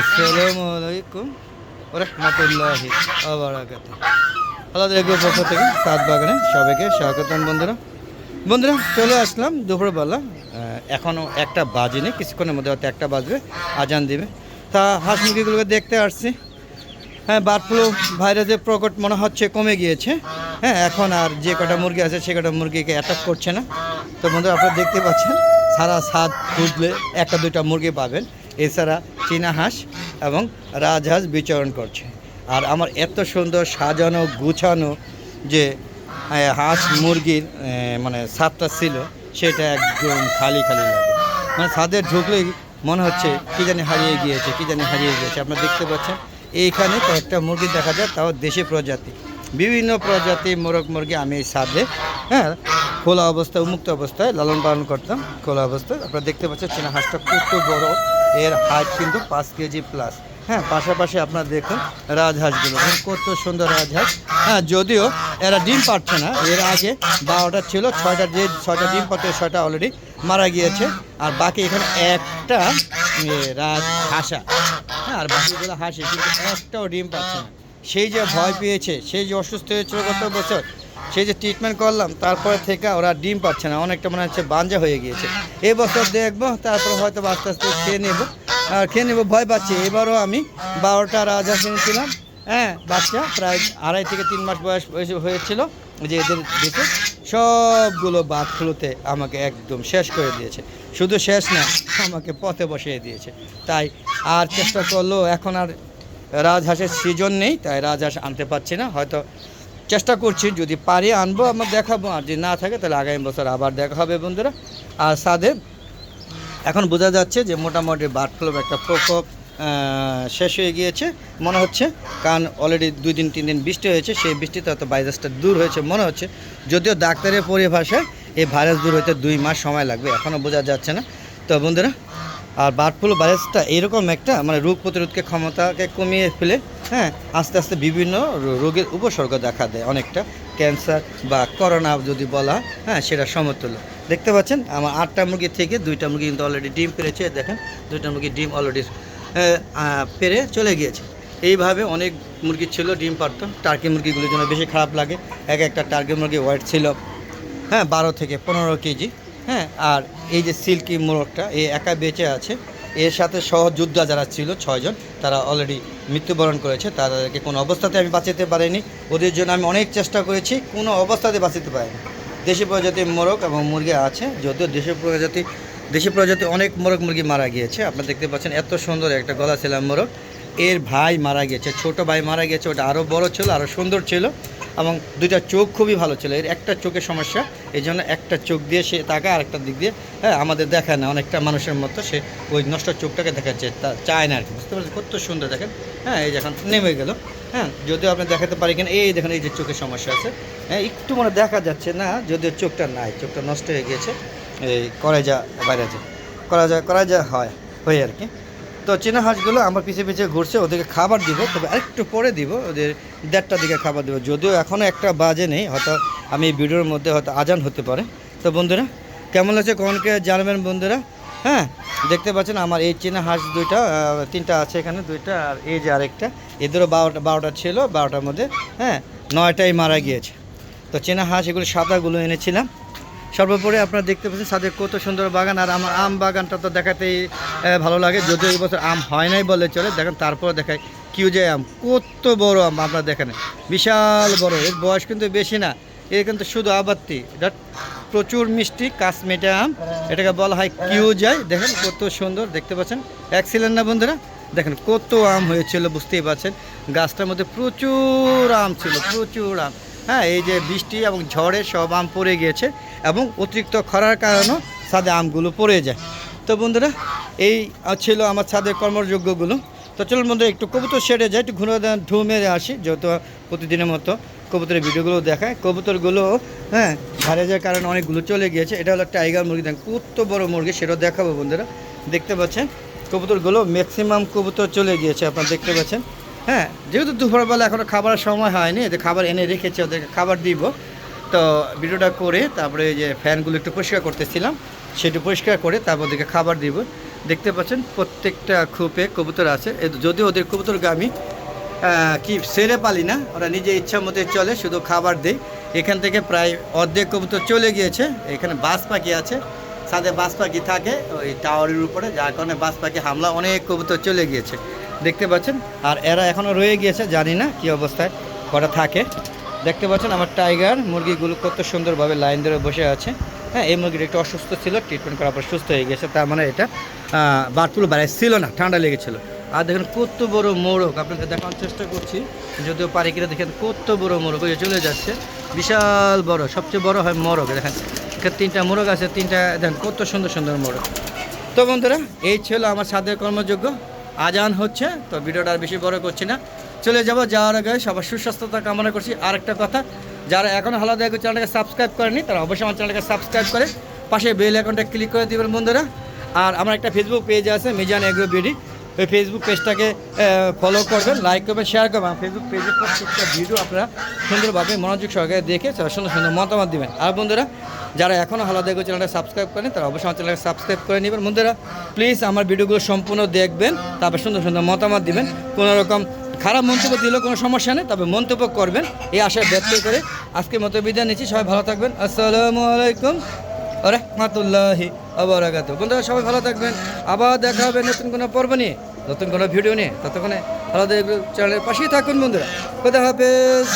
আসসালামু আলাইকুম রহমতুল্লাহি আবরাকাত আলাদা এগুলো পক্ষ থেকে সাত বাগানে সবাইকে স্বাগতম বন্ধুরা। বন্ধুরা, চলে আসলাম দুপুরবেলা। এখনও একটা বাজেনি, কিছুক্ষণের মধ্যে হয়তো একটা বাজবে, আজান দিবে। তা হাঁস মুরগিগুলোকে দেখতে আসছি। হ্যাঁ বার্ড ফ্লু ভাইরাসের প্রকট মনে হচ্ছে কমে গিয়েছে। হ্যাঁ এখন আর যে কটা মুরগি আছে, সে কটা মুরগিকে অ্যাটাক করছে না। তো বন্ধুরা, আপনারা দেখতে পাচ্ছেন, সারা সাত খুঁজলে একটা দুইটা মুরগি পাবেন। এছাড়া চীনা হাঁস এবং রাজহাঁস বিচরণ করছে। আর আমার এত সুন্দর সাজানো, গুছানো যে হাঁস মুরগির মানে ছাদটা ছিল, সেটা একদম খালি খালি লাগে। মানে ছাদে ঢুকলেই মনে হচ্ছে কী জানি হারিয়ে গিয়েছে, কী জানি হারিয়ে গিয়েছে। আপনারা দেখতে পাচ্ছেন, এইখানে কয়েকটা মুরগি দেখা যায়, তাও দেশি প্রজাতি। বিভিন্ন প্রজাতি মোরগ মুরগি আমি এই ছাদে হ্যাঁ খোলা অবস্থায়, উন্মুক্ত অবস্থায় লালন পালন করতাম, খোলা অবস্থায়। আপনারা দেখতে পাচ্ছেন চীনা হাঁসটা কত বড়, এর হাইট কিন্তু পাঁচ কেজি প্লাস হ্যাঁ পাশাপাশি আপনারা দেখুন রাজহাঁসগুলো কত সুন্দর রাজহাঁস হ্যাঁ যদিও এরা ডিম পাচ্ছে না, এর আগে বারোটা ছিল, ছয়টা যে, ছয়টা ডিম পাচ্ছে ছয়টা অলরেডি মারা গিয়েছে। আর বাকি এখানে একটা রাজ হাসা। হ্যাঁ আর বাকিগুলো হাসে, কিন্তু একটাও ডিম পাচ্ছে না। সেই যে ভয় পেয়েছে সেই যে অসুস্থ হয়েছিল গত বছর সেই যে ট্রিটমেন্ট করলাম তারপরে থেকে ওরা ডিম পাচ্ছে না অনেকটা মনে হচ্ছে বাঞ্জা হয়ে গিয়েছে। এবছর দেখব তারপর হয়তো আস্তে আস্তে খেয়ে নেব। আর খেয়ে নেব ভয় পাচ্ছি। এবারও আমি বারোটা রাজহাঁস এনেছিলাম হ্যাঁ বাচ্চা প্রায় আড়াই থেকে তিন মাস বয়স বয়স হয়েছিল যে এদের দেখে সবগুলো বাঘগুলোতে আমাকে একদম শেষ করে দিয়েছে। শুধু শেষ না আমাকে পথে বসিয়ে দিয়েছে। তাই আর চেষ্টা করল এখন আর রাজহাঁসের সিজন নেই, তাই রাজহাঁস আনতে পারছি না। হয়তো চেষ্টা করছি, যদি পারি আনব, আমরা দেখাবো। আর যদি না থাকে, তাহলে আগামী বছর আবার দেখা হবে বন্ধুরা। আর সাথে এখন বোঝা যাচ্ছে যে মোটামুটি বার্ড ফ্লুর একটা প্রকোপ শেষ হয়ে গিয়েছে। মনে হচ্ছে, কারণ অলরেডি দুই দিন, তিন দিন বৃষ্টি হয়েছে, সেই বৃষ্টিতে হয়তো ভাইরাসটা দূর হয়েছে মনে হচ্ছে। যদিও ডাক্তারের পরিভাষায় এই ভাইরাস দূর হতে দুই মাস সময় লাগবে এখনও বোঝা যাচ্ছে না। তো বন্ধুরা আর বার্ড ফ্লু ভাইরাসটা এরকম একটা মানে রোগ প্রতিরোধকে ক্ষমতাকে কমিয়ে ফেলে হ্যাঁ আস্তে আস্তে বিভিন্ন রোগের উপসর্গ দেখা দেয়। অনেকটা ক্যান্সার বা করোনা যদি বলা হ্যাঁ সেটা সমতুল্য। দেখতে পাচ্ছেন, আমার আটটা মুরগি থেকে দুইটা মুরগি কিন্তু অলরেডি ডিম পেরেছে, দেখেন, দুইটা মুরগি ডিম অলরেডি পেরে চলে গিয়েছে। এইভাবে অনেক মুরগি ছিল, ডিম পারতো। টার্কি মুরগিগুলোর জন্য বেশি খারাপ লাগে। এক একটা টার্কি মুরগি ওয়েট ছিল হ্যাঁ বারো থেকে পনেরো কেজি। হ্যাঁ আর এই যে সিল্কি মোরগটা এই একা বেঁচে আছে। এর সাথে সহযোদ্ধা যারা ছিল ছয়জন তারা অলরেডি মৃত্যুবরণ করেছে। তাদেরকে কোনো অবস্থাতে আমি বাঁচাতে পারিনি। ওদের জন্য আমি অনেক চেষ্টা করেছি, কোনো অবস্থাতে বাঁচাতে পারিনি। দেশি প্রজাতির মোরগ এবং মুরগি আছে, যদিও দেশি প্রজাতি দেশি প্রজাতি অনেক মোরগ মুরগি মারা গিয়েছে। আপনারা দেখতে পাচ্ছেন এত সুন্দর একটা গলা ছিলাম মোরগ। এর ভাই মারা গেছে ছোট ভাই মারা গেছে ওটা আরও বড় ছিল আরও সুন্দর ছিল। এবং দুইটা চোখ খুবই ভালো ছিল। এর একটা চোখের সমস্যা এই জন্য একটা চোখ দিয়ে সে তাকে আরেকটা দিক দিয়ে হ্যাঁ আমাদের দেখায় না, অনেকটা মানুষের মতো সে ওই নষ্ট চোখটাকে দেখাচ্ছে, তা চায় না আর কি, বুঝতে পারছেন কত সুন্দর, দেখেন হ্যাঁ এই যখন নেমে গেল হ্যাঁ যদিও আপনি দেখাতে পারি কিনা, এই দেখেন, এই যে চোখের সমস্যা আছে হ্যাঁ একটু মানে দেখা যাচ্ছে না, যদিও চোখটা নাই, চোখটা নষ্ট হয়ে গিয়েছে, এই যা বাইরে যা করা যা করা যা হয়, হয়ে আর কি। তো চেনা হাঁসগুলো আমার পিছিয়ে পিছিয়ে ঘুরছে, ওদেরকে খাবার দিব, তবে আরেকটু পরে দিব, ওদের দেড়টার দিকে খাবার দেবো। যদিও এখনও একটা বাজে নেই, হয়তো আমি এই ভিডিওর মধ্যে হয়তো আজান হতে পারে। তো বন্ধুরা, কেমন লাগছে কমনকে জানাবেন বন্ধুরা? হ্যাঁ দেখতে পাচ্ছেন আমার এই চেনা হাঁস দুইটা তিনটা আছে এখানে, দুইটা আর এই যে আরেকটা। এদেরও বারোটা বারোটা ছিল, বারোটার মধ্যে হ্যাঁ নয়টাই মারা গিয়েছে। তো চেনা হাঁস এগুলো সাদাগুলো এনেছিলাম। সর্বোপরি আপনারা দেখতে পাচ্ছেন সাথে কত সুন্দর বাগান, আর আমার আম বাগানটা তো দেখাতেই ভালো লাগে। যদিও এই বছর আম হয় নাই বলে চলে, দেখেন তারপরে দেখায় কিউ যে আম, কত বড় আম আপনারা দেখেন। বিশাল বড়, এর বয়স কিন্তু বেশি না এর কিন্তু শুধু আবাত্তি। এটা প্রচুর মিষ্টি কাশ্মীটা আম, এটাকে বলা হয় কিউ যায় দেখেন কত সুন্দর, দেখতে পাচ্ছেন? এক্সিলেন্ট না বন্ধুরা? দেখেন কত আম হয়েছিল, বুঝতেই পারছেন। গাছটার মধ্যে প্রচুর আম ছিল, প্রচুর আম। হ্যাঁ এই যে বৃষ্টি এবং ঝড়ে সব আম পড়ে গিয়েছে এবং অতিরিক্ত খরার কারণেও ছাদে আমগুলো পড়ে যায়। তো বন্ধুরা, এই ছিল আমার ছাদের কর্মযোগ্যগুলো তো চলুন বন্ধুরা, একটু কবুতর সেরে যায় একটু ঘুরে ঢু মেরে আসি যত প্রতিদিনের মতো কবুতরের ভিডিওগুলো দেখায়। কবুতরগুলো হ্যাঁ হারিয়ে যাওয়ার কারণে অনেকগুলো চলে গিয়েছে। এটা হলো টাইগার মুরগি, দেখেন কত বড় মুরগি, সেটাও দেখাবো বন্ধুরা। দেখতে পাচ্ছেন, কবুতরগুলো ম্যাক্সিমাম কবুতর চলে গিয়েছে, আপনারা দেখতে পাচ্ছেন। হ্যাঁ যেহেতু দুপুরবেলা এখনও খাবার সময় হয়নি এদের খাবার এনে রেখেছে ওদেরকে খাবার দিব। তো ভিডিওটা করে তারপরে যে ফ্যানগুলো একটু পরিষ্কার করতেছিলাম সেটা পরিষ্কার করে তারপর ওদেরকে খাবার দিব। দেখতে পাচ্ছেন প্রত্যেকটা খোপে কবুতর আছে। যদিও ওদের কবুতরকে আমি আহ, কি সেরে পালি না ওরা নিজে ইচ্ছা মতো চলে শুধু খাবার দেয়। এখান থেকে প্রায় অর্ধেক কবুতর চলে গিয়েছে। এখানে বাস পাখি আছে সাথে বাস পাখি থাকে ওই টাওয়ারের উপরে যার কারণে বাস পাখি হামলা অনেক কবুতর চলে গিয়েছে। দেখতে পাচ্ছেন? আর এরা এখনও রয়ে গিয়েছে, জানি না কি অবস্থায়, কটা থাকে। দেখতে পাচ্ছেন আমার টাইগার, মুরগিগুলো কত সুন্দরভাবে লাইন ধরে বসে আছে। হ্যাঁ এই মুরগিটা একটু অসুস্থ ছিল ট্রিটমেন্ট করার পর সুস্থ হয়ে গেছে, তার মানে এটা বার্ডফ্লু বাইরে ছিল না, ঠান্ডা লেগেছিল। আর দেখেন কত বড় মোরগ আপনাকে দেখানোর চেষ্টা করছি। যদিও পারি কিনা, দেখেন কত বড় মোরগ, ওই চলে যাচ্ছে। বিশাল বড়, সবচেয়ে বড় হয় মোরগ, দেখেন। তিনটা মোরগ আছে, তিনটা, দেখেন কত সুন্দর সুন্দর মোরগ। তো বন্ধুরা, এই ছিল আমার সাথে কর্মযোগ্য। আজান হচ্ছে, তো ভিডিওটা আর বেশি বড় করছি না। চলে যাব যাওয়ার আগে সবার সুস্বাস্থ্যতা কামনা করছি। আর একটা কথা, যারা এখন হালাদা চ্যানেলটাকে সাবস্ক্রাইব করেনি, তারা অবশ্যই আমার চ্যানেলটাকে সাবস্ক্রাইব করে পাশে বেল অ্যাকাউন্টটা ক্লিক করে দেবেন বন্ধুরা। আর আমার একটা ফেসবুক পেজ আছে, মিজান এগ্রো বিডি। ওই ফেসবুক পেজটাকে ফলো করবেন লাইক করবেন শেয়ার করবেন। ফেসবুক পেজের প্রত্যেকটা ভিডিও আপনারা সুন্দরভাবে মনোযোগ সহকারে দেখে সুন্দর সুন্দর মতামত দিবেন। আর বন্ধুরা, যারা এখনও হালাদা এগো চ্যানেলটা সাবস্ক্রাইব করেন তারা অবশ্যই আমার চ্যানেলকে সাবস্ক্রাইব করে নেবেন। বন্ধুরা প্লিজ আমার ভিডিওগুলো সম্পূর্ণ দেখবেন, তারপর সুন্দর সুন্দর মতামত দিবেন। কোনো রকম খারাপ মন্তব্য দিলেও কোনো সমস্যা নেই, তবে মন্তব্য করবেন। এই আশায় ব্যক্ত করে আজকে মতো বিদায় নিচ্ছি। সবাই ভালো থাকবেন। আসসালামু আলাইকুম রহমতুল্লাহি। আবরাকাত বন্ধুরা, সবাই ভালো থাকবেন। আবার দেখা হবে নতুন কোনো পর্ব নিয়ে, নতুন কোনো ভিডিও নিয়ে। ততক্ষণে ভালো চ্যানেলের পাশেই থাকুন বন্ধুরা। কোথা হাফেজ।